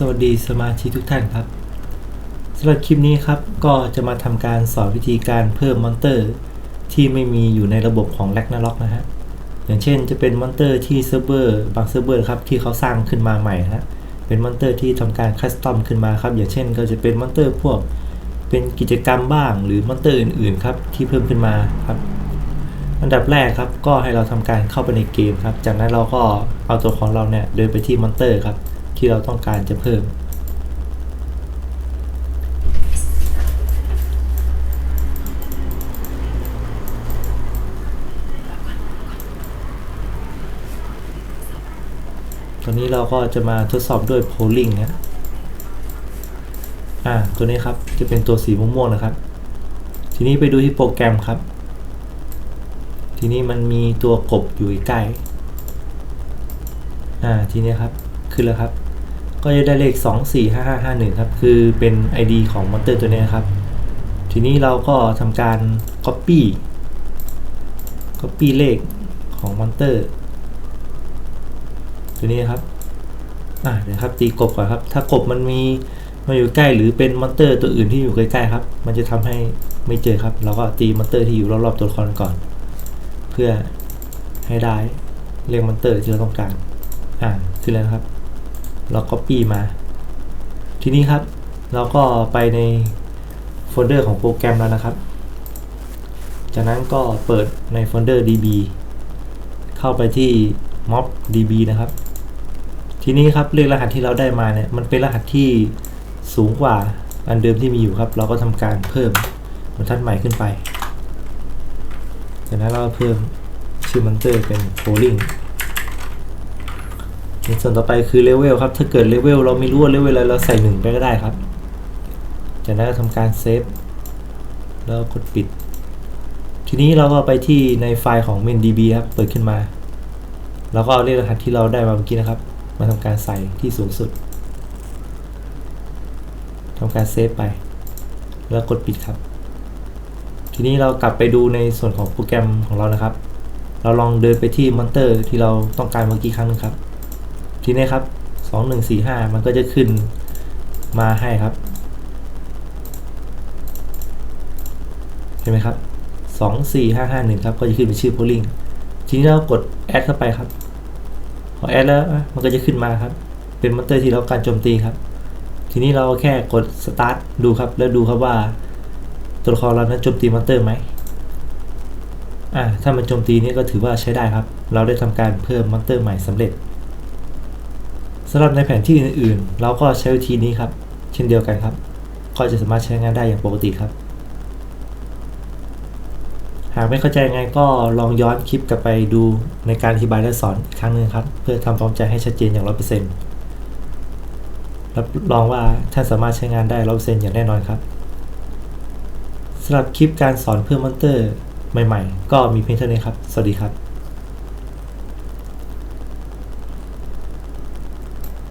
สวัสดีสมาชิกทุกท่านครับสำหรับคลิปนี้ครับก็จะมาทำการสอนวิธีการเพิ่มมอนเตอร์ ที่ไม่มีอยู่ในระบบของ r a g n a r o k นะฮะอย่างเช่นจะเป็นมอนเตอร์ที่เซิร์ฟเวอร์บางเซิร์ฟเวอร์ครับที่เขาสร้างขึ้นมาใหม่ฮะเป็นมอนเตอร์ที่ทำการคัสตอมขึ้นมาครับอย่างเช่นก็จะเป็นมอนเตอร์พวกเป็นกิจกรรมบ้างหรือมอนเตอร์อื่นๆครับที่เพิ่มขึ้นมาครับอันดับแรกครับก็ให้เราทำการเข้าไปในเกมครับจากนั้นเราก็เอาตัวของเราเนี่ยเดินไปที่มอนเตอร์ครับ ที่เราต้องการจะเพิ่มตอนนี้เราก็จะมาทดสอบด้วย polling นะอ่าตัวนี้ครับจะเป็นตัวสีม่วงๆนะครับ ทีนี้ไปดูที่โปรแกรมครับ ทีนี้มันมีตัวกบอยู่ใกล้อ่าทีนี้ครับขึ้นแล้วครับ ก็จะได้เลข 245551 ครับ คือเป็น ID ของมอนเตอร์ตัวนี้นะครับ ทีนี้เราก็ทำการ Copy Copy เลขของมอนเตอร์ตัวนี้ครับ อ่าเดี๋ยวครับตีกบก่อนครับ ถ้ากบมันมีมาอยู่ใกล้หรือเป็นมอนเตอร์ตัวอื่นที่อยู่ใกล้ๆครับ มันจะทำให้ไม่เจอครับ เราก็ตีมอนเตอร์ที่อยู่รอบๆตัวละครก่อน เพื่อให้ได้เลขมอนเตอร์ที่เราต้องการ อ่าขึ้นแล้วครับ เราก็ปี้มา ทีนี้ครับ เราก็ไปในโฟลเดอร์ของโปรแกรมแล้วนะครับ จากนั้นก็เปิดในโฟลเดอร์ db เข้าไปที่ mob db นะครับ ทีนี้ครับเลขรหัสที่เราได้มาเนี่ย มันเป็นรหัสที่สูงกว่าอันเดิมที่มีอยู่ครับ เราก็ทำการเพิ่มบรรทัดใหม่ขึ้นไปจากนั้นเราเพิ่มชื่อมอนเตอร์เป็น polling ในส่วนต่อไปคือเลเวลครับ ถ้าเกิดเลเวลเราไม่รู้ว่าเลเวลอะไรเราใส่หนึ่งไปก็ได้ครับ จากนั้นก็ทำการเซฟแล้วกดปิด ทีนี้เราก็ไปที่ในไฟล์ของ main.db ครับ เปิดขึ้นมาเราก็เอาเลขรหัสที่เราได้มาเมื่อกี้นะครับ มาทำการใส่ที่สูงสุดทำการเซฟไป แล้วกดปิดครับ ทีนี้เรากลับไปดูในส่วนของโปรแกรมของเรานะครับ เราลองเดินไปที่มอนเตอร์ที่เราต้องการเมื่อกี้ครั้งนึงครับ ทีนี้ครับ2145มันก็จะขึ้นมาให้ครับ เห็นไหมครับ24551ครับ ก็จะขึ้นเป็นชื่อ polling ทีนี้เรากด add เข้าไปครับพอ add แล้วมันก็จะขึ้นมาครับ เป็นมอนเตอร์ที่เราการโจมตีครับ ทีนี้เราแค่กด start ดูครับ แล้วดูครับว่า ตัวละครเรานั้นโจมตีมอนเตอร์ไหมอ่าถ้ามันโจมตีนี่ก็ถือว่าใช้ได้ครับ เราได้ทำการเพิ่มมอนเตอร์ใหม่สำเร็จ สำหรับในแผนที่อื่นๆ เราก็ใช้วิธีนี้ครับ เช่นเดียวกันครับ ก็จะสามารถใช้งานได้อย่างปกติครับ หากไม่เข้าใจยังไงก็ลองย้อนคลิปกลับไปดูในการอธิบายและสอนอีกครั้งหนึ่งครับ เพื่อทำความเข้าใจให้ชัดเจนอย่างร้อยเปอร์เซ็นต์รับรองว่าท่านสามารถใช้งานได้ร้อยเปอร์เซ็นต์อย่างแน่นอนครับสำหรับคลิปการสอนเพิ่มมอนเตอร์ใหม่ๆ ก็มีเพียงเท่านี้ครับ สวัสดีครับ